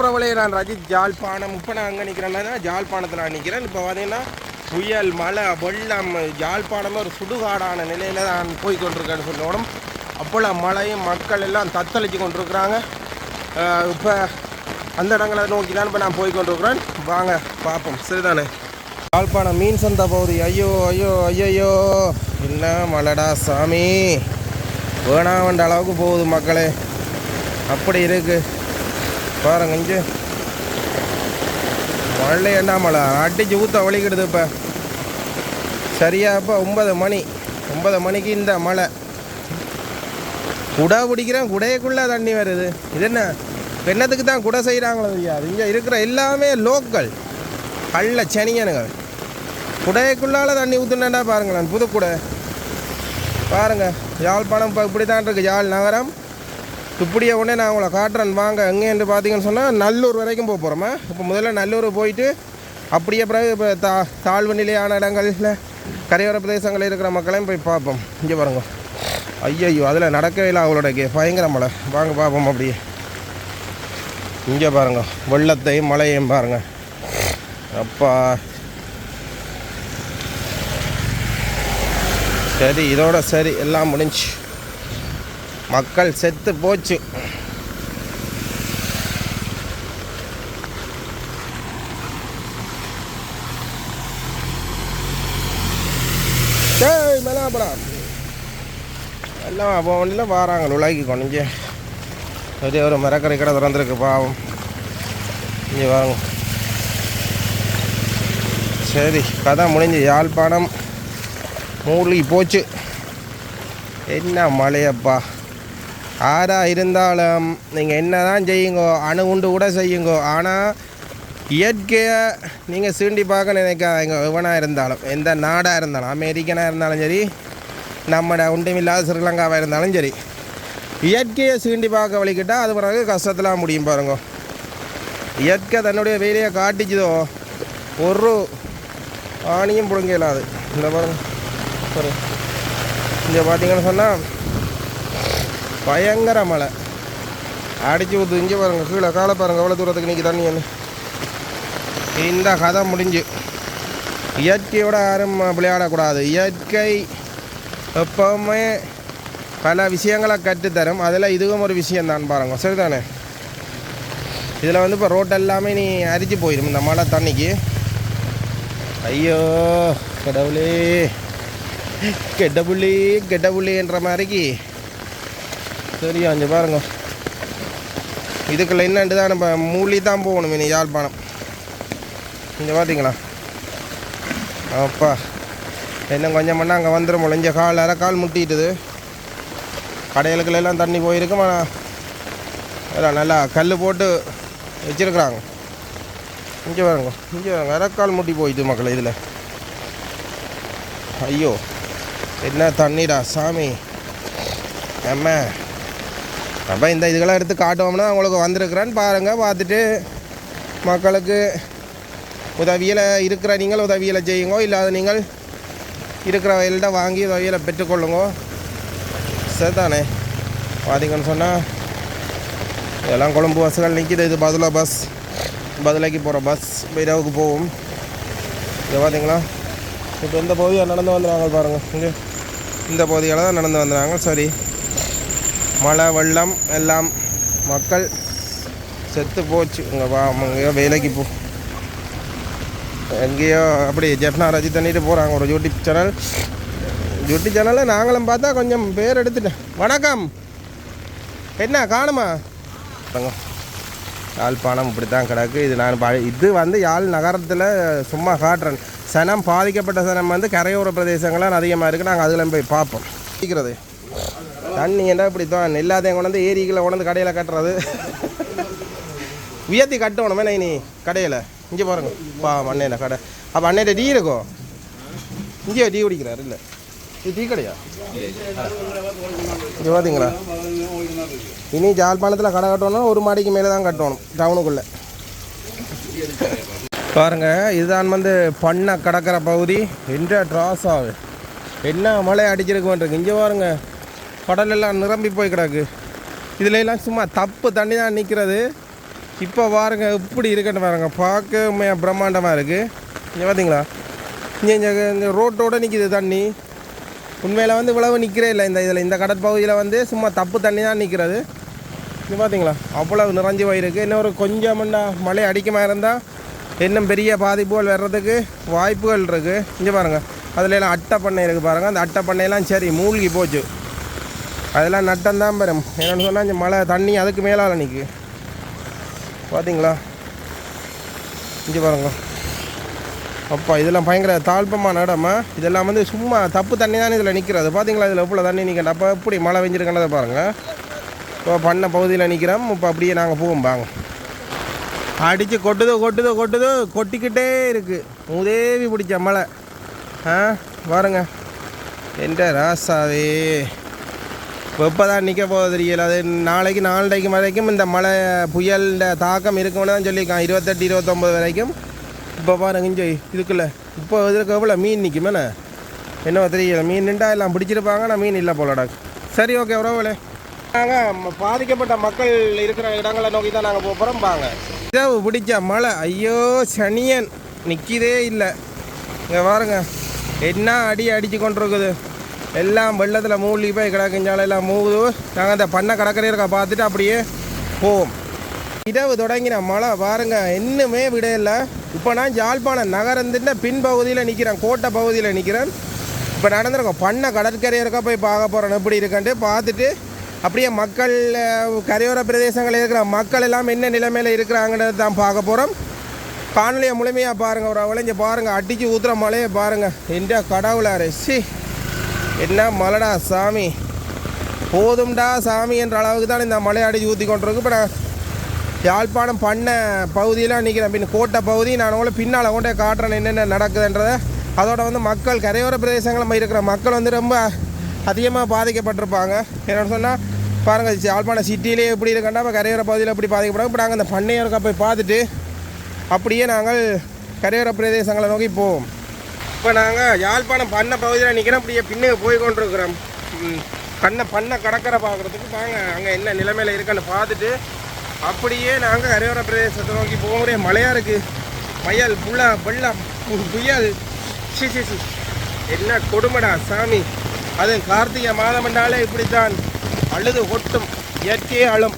பிரபலே நான் ரஜித் ஜாழ்ப்பாணம் இப்போ நான் அங்கே நிற்கிறேன்னா ஜாழ்ப்பாணத்தில் நான் நிற்கிறேன் இப்போ பார்த்தீங்கன்னா புயல் மழை வெள்ளம் ஜாழ்ப்பாணமே ஒரு சுடுகாடான நிலையில் நான் போய் கொண்டிருக்கேன்னு சொல்லணும். அப்போல்லாம் மழையும் மக்கள் எல்லாம் தத்தளிச்சு கொண்டிருக்கிறாங்க. இப்போ அந்த இடங்களை நோக்கி தான் இப்போ நான் போய் கொண்டிருக்கிறேன். வாங்க பார்ப்போம். சரிதானே? ஜாழ்ப்பாணம் மீன் சந்தை போகுது. ஐயோ ஐயோ ஐயோ என்ன மலடா சாமி. வேணாமன்ற அளவுக்கு போகுது மக்களே. அப்படி இருக்குது பாருங்க இங்கே. மழை என்ன மழை? அடிச்சு ஊற்ற வலிக்கிடுது இப்போ. சரியா இப்போ ஒன்பது மணி. ஒன்பது மணிக்கு இந்த மழை. குடை பிடிக்கிறேன் குடையக்குள்ளே தண்ணி வருது. இது என்ன? பெண்ணத்துக்கு தான் குடை செய்கிறாங்களோ ஐயா இங்கே இருக்கிற எல்லாமே லோக்கல். கள்ள சனியனுங்க. குடையக்குள்ளால் தண்ணி ஊற்றுனேன்டா பாருங்களேன் புதுக்குடை. பாருங்கள் யாழ்ப்பாணம் இப்போ இப்படி தான் இருக்குது யாழ் நகரம் இப்படியே உடனே நான் உங்களை காட்டுறேன் வாங்க எங்கேன்னு பார்த்தீங்கன்னு சொன்னால் நல்லூர் வரைக்கும் போக போகிறோமா இப்போ முதல்ல நல்லூர் போயிட்டு அப்படியே பிறகு இப்போ தா தாழ்வு நிலையான இடங்களில் கரையோர பிரதேசங்களில் இருக்கிற மக்களையும் போய் பார்ப்போம். இங்கே பாருங்க. ஐயையோ அதில் நடக்கவே இல்லை அவளோட கே பயங்கர மழை. வாங்க பார்ப்போம் அப்படியே. இங்கே பாருங்க வெள்ளத்தையும் மழையும் பாருங்க. அப்பா. சரி இதோட சரி எல்லாம் முடிஞ்சு. மக்கள் செத்து போச்சு. டேய் மேலாப்படா எல்லாம் அப்போ வண்டியில் வாராங்க நுழைக்கி கொண்டு பெரிய ஒரு மரக்கரை கடை திறந்துருக்கு பாவம். இங்கே வாங்க. சரி கதை முடிஞ்சு யாழ்ப்பாணம் மூழ்கி போச்சு. என்ன மழையப்பா. ஆறாக இருந்தாலும் நீங்கள் என்ன தான் செய்யுங்கோ அணு உண்டு கூட செய்யுங்கோ ஆனால் இயற்கையை நீங்கள் சீண்டி பார்க்க நினைக்காதீங்க எவனாக இருந்தாலும் எந்த நாடாக இருந்தாலும் அமெரிக்கனாக இருந்தாலும் சரி நம்மட ஒன்றுமில்லாத ஸ்ரீலங்காவாக இருந்தாலும் சரி இயற்கையை சீண்டி பார்க்க வலிக்கிட்டால் அது பிறகு கஷ்டத்தில் முடியும் பாருங்க. இயற்கை தன்னுடைய வேலையை காட்டிச்சுதோ ஒரு ஆணியும் பிடுங்க இயலாது இந்த பாருங்க இங்கே பார்த்தீங்கன்னு சொன்னால் பயங்கர மழை. அடிச்சு ஊற்று இங்கே பாருங்கள் கீழே காலை பாருங்கள் எவ்வளோ தூரத்துக்கு நிற்கி தண்ணி வந்து. இந்த கதை முடிஞ்சு. இயற்கையோட யாரும் விளையாடக்கூடாது. இயற்கை எப்பவுமே பல விஷயங்களை கற்றுத்தரும். அதில் இதுவும் ஒரு விஷயம் தான் பாருங்க. சரிதானே? இதில் வந்து இப்போ ரோட்டெல்லாமே நீ அரிச்சு போயிடும் இந்த மழை தண்ணிக்கு. ஐயோ கடவுளே. கெட்டபுள்ளி கெட்டபுள்ளின்ற மாதிரிக்கு சரியா இங்கே பாருங்க. இதுக்குள்ள என்னண்டு தான் நம்ம மூலி தான் போகணும் இனி யாழ்ப்பாணம். இங்கே பார்த்தீங்களா அப்பா இன்னும் கொஞ்சம் பண்ணால் அங்கே வந்துடும் போல. இங்கே கால் அரை கால் முட்டிட்டுது. கடைகளுக்குள்ள எல்லாம் தண்ணி போயிருக்கும் ஆனால் நல்லா கல் போட்டு வச்சிருக்கிறாங்க. இங்கே பாருங்க இங்கே வருங்க அரைக்கால் முட்டி போயிட்டு மக்கள் இதில். ஐயோ என்ன தண்ணிடா சாமி. அம்மா. அப்போ இந்த இதுக்கெல்லாம் எடுத்து காட்டுவோம்னா உங்களுக்கு வந்திருக்கிறான்னு பாருங்கள் பார்த்துட்டு மக்களுக்கு உதவியில் இருக்கிற நீங்கள் உதவியில் செய்யுங்கோ இல்லாத நீங்கள் இருக்கிற வயல்கிட்ட வாங்கி உதவியில் பெற்றுக்கொள்ளுங்க. சரிதானே? பார்த்தீங்கன்னு சொன்னால் இதெல்லாம் கொழும்பு பஸ்ஸுகள் நிற்கிது இது பதிலா பஸ் பதிலைக்கு போகிற பஸ் இரவுக்கு போகும். இது பார்த்தீங்களா இப்போ இந்த பகுதியாக நடந்து வந்துடுறாங்க பாருங்கள் இங்கே இந்த பகுதியில் தான் நடந்து வந்துடுறாங்க சரி. மழை வெள்ளம் எல்லாம் மக்கள் செத்து போச்சு. இங்கே வா எங்கேயோ வேலைக்கு போ. எங்கேயோ அப்படி ஜெஃப்னா ரஜித் தண்ணிட்டு போகிறாங்க ஒரு யூடியூப் சேனல். யூடியூப் சேனலில் நாங்களும் பார்த்தா கொஞ்சம் பேர் எடுத்துட்டேன். வணக்கம். என்ன காணுமா? யாழ்ப்பாணம் இப்படி தான் கிடக்கு. இது நான் ப- இது வந்து யாழ் நகரத்தில் சும்மா காட்டுறேன். சனம் பாதிக்கப்பட்ட சனம் வந்து கரையோர பிரதேசங்கள்லாம் அதிகமாக இருக்குது நாங்கள் அதில் போய் பார்ப்போம். சீக்கிறது தண்ணி என்ன இப்படி தான்? எல்லாத்தையும் கொண்டு வந்து ஏரிகளை கொண்டு கடையில் கட்டுறது. உயர்த்தி கட்டணுமே நீ கடையில். இங்கே பாருங்க. பா அண்ணையில கடை. அப்போ அண்ணையிட்ட டீ இருக்கும் இங்கே டீ குடிக்கிறாரு இல்லை. இது டீ கடையா? இங்கே பார்த்தீங்களா இனி ஜாழ்ப்பாணத்தில் கடை கட்டணும்னா ஒரு மாடிக்கு மேலே தான் கட்டணும் டவுனுக்குள்ளே. பாருங்க இதுதான் வந்து பண்ணை கடற்கரை பகுதி. என்ற ட்ராஸ் ஆகுது என்ன மழை அடிச்சிருக்கு இங்கே பாருங்க. கடலெல்லாம் நிரம்பி போய் கிடக்கு. இதுலலாம் சும்மா தப்பு தண்ணி தான் நிற்கிறது இப்போ பாருங்க இப்படி இருக்குன்னு பாருங்க. பார்க்க பிரம்மாண்டமாக இருக்குது இங்கே பார்த்தீங்களா இங்கே இங்கே இந்த ரோட்டோட நிற்கிது தண்ணி. உண்மையில் வந்து இவ்வளவு நிற்கிறே இல்லை இந்த இதில். இந்த கடற்பகுதியில் வந்து சும்மா தப்பு தண்ணி தான் நிற்கிறது இது பார்த்தீங்களா அவ்வளவு நிறைஞ்சு போயிருக்கு. இன்னும் ஒரு கொஞ்சம் மழை அடிக்கமா இருந்தால் இன்னும் பெரிய பாதிப்புகள் வர்றதுக்கு வாய்ப்புகள் இருக்குது இங்கே பாருங்கள் அதில் எல்லாம் அட்டை பண்ணை இருக்குது பாருங்கள் அந்த அட்டை பண்ணையெல்லாம் சரி மூழ்கி போச்சு. அதெல்லாம் நட்டம் தான் பெறும் என்னென்னு சொன்னால் இந்த மழை தண்ணி அதுக்கு மேலால் நிற்கு பார்த்தீங்களா இங்கே பாருங்க. அப்பா இதெல்லாம் பயங்கர தாழ்ப்பமான இடமா இதெல்லாம் வந்து சும்மா தப்பு தண்ணி தான் இதில் நிற்கிறது பார்த்தீங்களா இதில் எவ்வளோ தண்ணி நிற்கிறேன் அப்போ எப்படி மழை பெஞ்சிருக்கன்றதை பாருங்கள் இப்போ பண்ண பகுதியில் நிற்கிறோம் இப்போ அப்படியே நாங்கள் போவோம். பாங்க அடித்து கொட்டுதோ கொட்டுதோ கொட்டுதோ கொட்டிக்கிட்டே இருக்குது உதவி பிடிச்ச மழை. ஆ? பாருங்க. என்ற ராசாவே இப்போ தான் நிற்க போகுது தெரியல. அது நாளைக்கு நாலரைக்கு வரைக்கும் இந்த மழை புயல் தாக்கம் இருக்கும்னு தான் சொல்லியிருக்கான் இருபத்தெட்டு இருபத்தொம்பது வரைக்கும். இப்போ பாருங்க இங்கே இதுக்குள்ள. இப்போ இதுக்கு எவ்வளோ மீன் நிற்கும் என்ன? தெரியல. மீன் நின்றா எல்லாம் பிடிச்சிருப்பாங்க நான் மீன் இல்லை போலடா. சரி ஓகே உறவுகளே நாங்கள் பாதிக்கப்பட்ட மக்கள் இருக்கிற இடங்களை நோக்கி தான் நாங்கள் போகிறோம் பாங்க இரவு பிடிச்ச மழை. ஐயோ சனியன் நிற்கிதே இல்லை. இங்கே பாருங்க என்ன அடி அடித்து கொண்டிருக்குது. எல்லாம் வெள்ளத்தில் மூழ்கி போய் கிடக்குஞ்சால எல்லாம் மூகுது நாங்கள் அந்த பண்ணை கடற்கரை பார்த்துட்டு அப்படியே போவோம். இரவு தொடங்கின மழை பாருங்க இன்னுமே விடையில்லை. இப்போ நான் யாழ்ப்பாணம் நகரத்தின் பின்பகுதியில் நிற்கிறேன் கோட்டை பகுதியில் நிற்கிறேன் இப்போ நடந்திருக்கோம் பண்ணை கடற்கரை போய் பார்க்க போகிறோம் எப்படி இருக்குன்ட்டு பார்த்துட்டு அப்படியே மக்கள் கரையோர பிரதேசங்களில் இருக்கிற மக்கள் எல்லாம் என்ன நிலைமையில் இருக்கிறாங்கன்றதை தான் பார்க்க போகிறோம் காணொலியை முழுமையாக பாருங்கள் ஒரு விளைஞ்ச பாருங்கள் அடித்து ஊற்றுற மழையை பாருங்கள் இந்த கடவுளாரு சி. என்ன மலைடா சாமி? போதும்டா சாமி என்ற அளவுக்கு தான் இந்த மலை அடிச்சு ஊற்றி கொண்டிருக்கு. இப்போ நான் யாழ்ப்பாணம் பண்ண பகுதியெலாம் நிற்கிறேன் பின் கோட்டை பகுதி நான் உங்களை பின்னால் கொண்டே காட்டுறேன் என்னென்ன நடக்குதுன்றதை. அதோட வந்து மக்கள் கரையோர பிரதேசங்களில் இருக்கிற மக்கள் வந்து ரொம்ப அதிகமாக பாதிக்கப்பட்டிருப்பாங்க. என்னென்னு சொன்னால் பாருங்கள் யாழ்ப்பாணம் சிட்டியிலே எப்படி இருக்கண்டா இப்போ கரையோர பகுதியில் எப்படி பாதிக்கப்படுறாங்க இப்போ நாங்கள் அந்த பண்ணையோருக்கா போய் பார்த்துட்டு அப்படியே நாங்கள் கரையோர பிரதேசங்களை நோக்கி போவோம். இப்போ நாங்கள் யாழ்ப்பாணம் பண்ண பகுதியில் நிற்கிறோம் அப்படியே பின்னுக்கு போய் கொண்டிருக்கிறோம். பண்ண பண்ண கடற்கரை பார்க்குறதுக்கு வாங்க அங்கே என்ன நிலைமையில் இருக்குன்னு பார்த்துட்டு அப்படியே நாங்கள் கரையோர பிரதேசத்தை நோக்கி போக மழையாக இருக்குது மயல் புல்லா வெள்ளம் புயல் சி சி சி. என்ன கொடுமடா சாமி. அது கார்த்திகை மாதம் என்றாலே இப்படித்தான். அழுது கொட்டும் இயற்கையே அழும்.